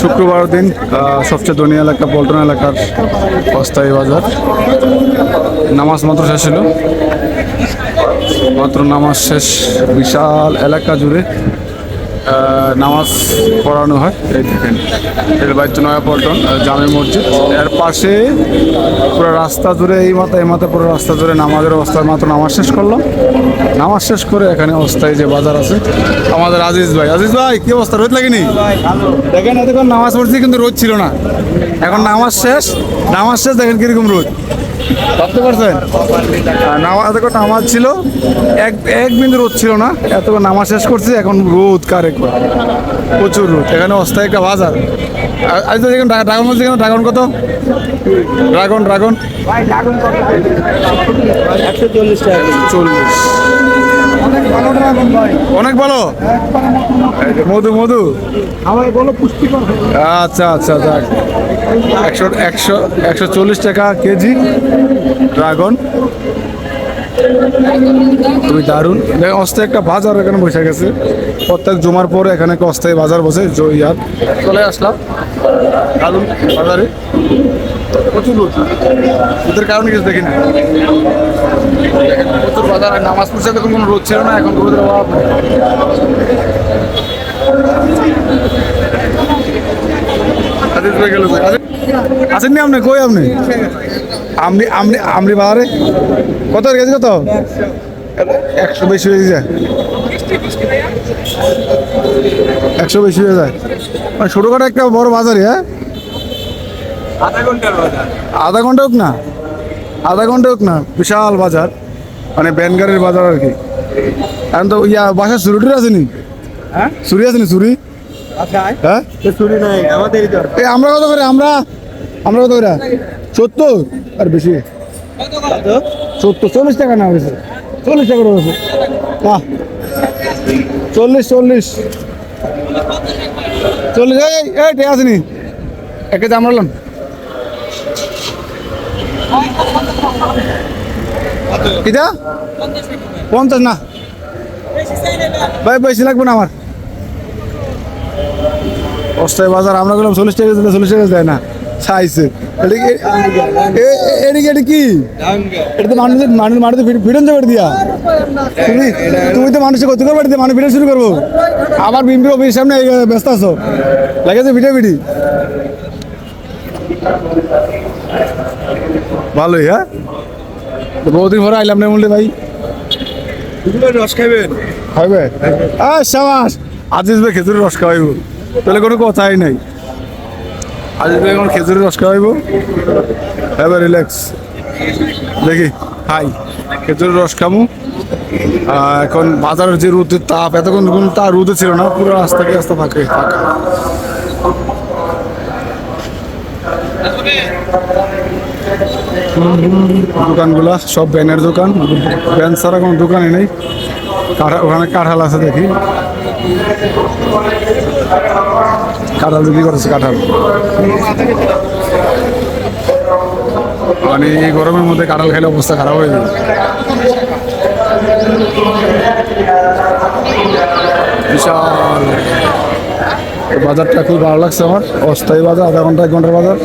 শুক্রবার দিন সবচেয়ে ধনী এলাকা পল্টন এলাকার অস্থায়ী বাজার। নামাজ মাত্র শেষ ছিল মাত্র নামাজ শেষ, বিশাল এলাকা জুড়ে নামাজ পড়ানো হয়। এই দেখেন এটা বাইত নয়া পল্টন জামে মসজিদ। এর পাশে পুরো রাস্তা জুড়ে, এই মাথা এই মাথা পুরো রাস্তা জুড়ে নামাজের অবস্থায় মাত্র নামাজ শেষ করলাম। নামাজ শেষ করে এখানে অবস্থায় যে বাজার আছে, আমাদের আজিজ ভাই। আজিজ ভাই, কি অবস্থা? রোদ লাগেনি? দেখেন, এতক্ষণ নামাজ পড়ছি, কিন্তু রোদ ছিল না। এখন নামাজ শেষ নামাজ শেষ, দেখেন কীরকম রোদ। ভাবতে পারছেন? নামাজ এতক্ষণ নামাজ ছিল। এক এক বিন্দু রোদ ছিল না। এতক্ষণ নামাজ শেষ করছি, এখন রোদ কারে করে? প্রচুর রোদ। এখানে অস্থায়ী একটা বাজার। আজ তো দেখেন, ড্রা- ড্রাগন বলছি কেন ড্রাগন কত? Dragon dragon. চল্লিশ অনেক ভালো মধু মধু। আচ্ছা আচ্ছা যাক। একশো একশো একশো চল্লিশ টাকা কেজি ড্রাগন। খুবই দারুণ। অস্থায়ী একটা বাজার এখানে বসে গেছে। প্রত্যেক জমার পরে এখানে একটা অস্থায়ী বাজার বসে ইয়ার। চলে আসলাম। দারুণ বাজারে। প্রচুর লোক। ওদের কারণে কিছু দেখেন, প্রচুর বাজার নামাজ পড়ছে তখন কোনো রোদ ছিল না এখন রোদের অভাব। গেল। কই? আজিজ- আছেননি আপনি কই আপনি? আপনি আপনি আপনি বাজারে? কত গেছে কত? একশো বেশি হয়ে যায় একশো বেশি হয়ে যায়। মানে ছোটোখাটো একটা বড় বাজারে হ্যাঁ? আধা ঘণ্টার বাজার। আধা ঘণ্টা হোক না আধা ঘণ্টা হোক না বিশাল বাজার। মানে ব্যানগাড়ির বাজার আর কি। এখন তো ইয়া বাসার চুরি আসেনি হ্যাঁ? চুরি আসেনি চুরি? আচ্ছা হ্যাঁ? চুরি নাই এই আমরা কত করে আমরা? আমরা কত করে? সত্তর? আর বেশি। সত্তর, চল্লিশ টাকা না হয়েছে। চল্লিশ টাকা হয়েছে। বাহ। চল্লিশ চল্লিশ। চল্লিশ, এই এই, ঠিক আছে নি। এক কেজি আমরালাম কিটা পঞ্চাশ না। ভাই, বেশি লাগবে না আমার। অস্থায়ী বাজার আমরা গেলাম চল্লিশ টাকা চল্লিশ টাকা দেয় না। চাইছে এটা কি- এ- এ- এটা কি এটা তো মানুষের মানুষ মানুষ ফিডন যাবে দিয়া। তুমি তুমি তো মানুষের ক্ষতি করবে এটা মানুষ ভিডিও শুরু করব। আবার বিম্বি অফিস সামনে ব্যস্ত আছো। লাগেছে ভিডিও ভিডি ভালোই হ্যাঁ? বহুদিন পরে আইলাম না বললে ভাই। রস খাবেন হবে আহ সাবাস। আজিজ ভাই খেজুরের রস খাওয়াইব। তাহলে কোনো কথাই নাই। ভাই এখন খেজুরের রস খাওয়াইব। এবার রিল্যাক্স দেখি হাই খেজুরের রস খামু। এখন বাজারের যে রোদের তাপ, এতক্ষণ কোনো তার রোদে ছিল না, পুরো রাস্তাকে রাস্তা ফাঁকে, ফাঁকা। দোকানগুলা সব ব্যানের দোকান, ব্যান ছাড়া কোনো দোকানে নেই। কাঠা ওখানে কাঁঠাল আছে দেখি। কাঁঠাল বিক্রি করতেছে কাঁঠাল। মানে এই গরমের মধ্যে কাঁঠাল খাইলে অবস্থা খারাপ হয়ে যাবে। বিশাল। বাজারটা খুব ভালো লাগছে আমার। অস্থায়ী বাজার আধা ঘণ্টা এক ঘণ্টার বাজার।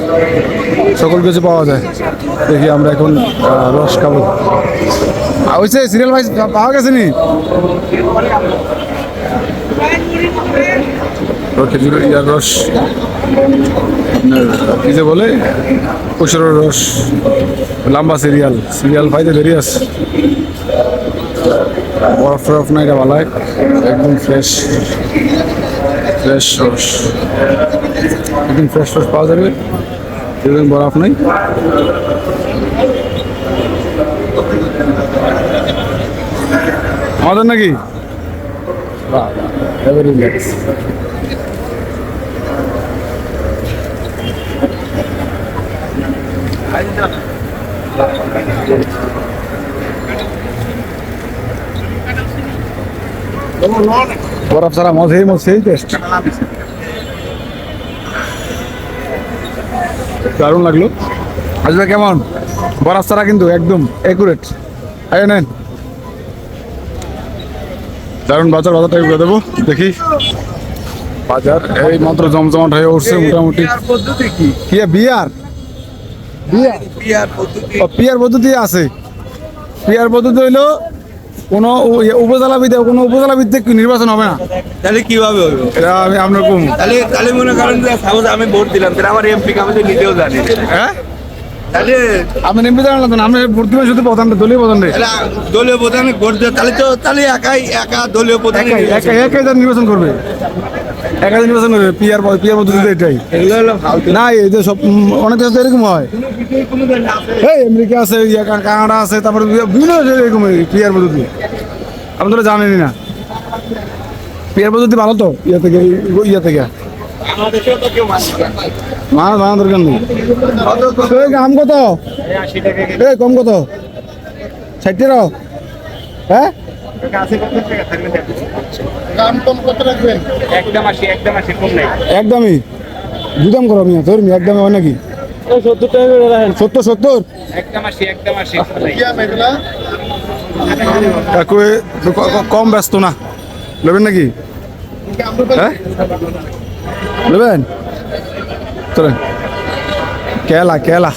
সকল কিছু পাওয়া যায়। দেখি আমরা এখন রস খাব। হয়েছে সিরিয়াল ভাই পাওয়া গেছে নি? খেজুরের ইয়ার রস। আপনার যে বলে? কুসুরের রস। লম্বা সিরিয়াল। সিরিয়াল পাইতে দেরি আছে। বরফ টরফ না এটা ভালো একদম ফ্রেশ ফ্রেশ রস একদম ফ্রেশ রস পাওয়া যাবে। এরকম বরফ নেই। আমাদের নাকি? বাহ, বাহ, এবারে relax। বরফ ছাড়া মদ সেই টেস্ট দারুণ লাগল। আসবে কেমন? বরফ ছাড়া কিন্তু একদম একুরেট আয় নেন। দারুণ বাজার বাজারটা করে দেবো দেখি। বাজার এই মাত্র জমজমাট হয়ে উঠছে মোটামুটি। কি? কি বিয়ার বিয়ার বিয়ার পদ্ধতি ও পিয়ার পদ্ধতি। আছে। পিয়ার পদ্ধতি হইল কোনো ইয়ে উপজেলা ভিত্তিক কোনো উপজেলা ভিত্তিক নির্বাচন হবে না? তাহলে কীভাবে এটা আমি আপনার কম। তাহলে তাহলে মনে করেন যে সাপোজ আমি ভোট দিলাম তাহলে আমার এমপি আমি তো নিতেও জানি। হ্যাঁ? তাহলে আপনি এমপি জানালেন না আপনি ভোট দিবেন শুধু প্রধান দলীয় প্রধান। দলীয় প্রধানে ভোট তাহলে তো তাহলে একাই একা দলীয় প্রধানে একাই একাই নির্বাচন করবে। একাই নির্বাচন করবে পিয়ার পিয়ার পদ্ধতি এটাই। না এই যে সব অনেক দেশে এরকম হয়। এই আমেরিকা আছে কানাডা আছে তারপরে বিভিন্ন এরকম পিয়ার পদ্ধতি। আপনি তো জানেনই না। পিয়ার পদ্ধতি ভালো তো ইয়া থেকে ইয়া থেকে। মাছ মাছ দরকার নেই। আম কত? কম কত? ষাট হ্যাঁ? একদম একদম একদমই। দুদাম করো মিয়া একদমই হয় নাকি? সত্তর সত্তর? একদম একদম কম ব্যস্ত না। নেবেন নাকি? হ্যাঁ? নেবেন? কেলা কেলা।